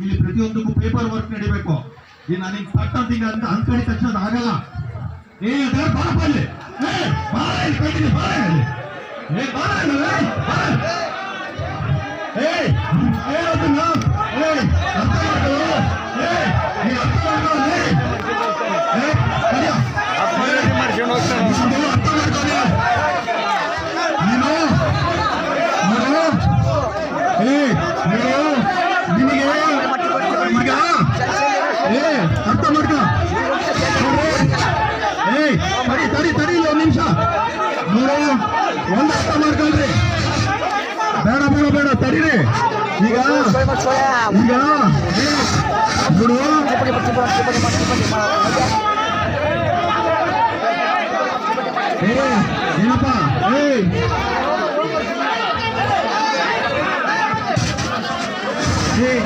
ಇಲ್ಲಿ ಪ್ರತಿಯೊಂದಕ್ಕೂ paper work ನಡಿಬೇಕು. ಈ ನನಗೆ ಪಟ್ ಅಂತ ಅಂತ ಅನ್ಕಡಿ ತಕ್ಷಣ ಆಗಲ್ಲ. ಏ ಅದ್ರ ಬಾರಪ್ಪ ಇಲ್ಲಿ. ಏ ಬಾರ ಇಲ್ಲಿ ಕಂಟಿನ್ಯೂ ಬಾರ ಏ ಬಾರ ಇಲ್ಲಿ, ಬಾರ. ಏ ಏ ನಾ ಏ ಅರ್ಥ ಏ ನೀ ಅರ್ಥ ಏ ಏ ಕರಿಯ ಮಾಡ್ಕೊಂಡು ಹೋಗ್ತಾನೆ ನೀನು ಅರ್ಥ ಮಾಡ್ಕೋ ನೀನು? ನೀನು? ಏ ನೀನು? ತಡಿ ತಡಿ ತಡಿ ಒಂದು ನಿಮಿಷ ನೋಡಯ್ಯ ಒಂದು ಅರ್ಥ ಮಾಡ್ಕೊಳ್ರಿ ಬೇಡ ಬೇಡ ಬೇಡ ತಡಿರಿ ಈಗ ಈಗ ನೋಡು ಏನಪ್ಪ ಏಯ್ ಏಯ್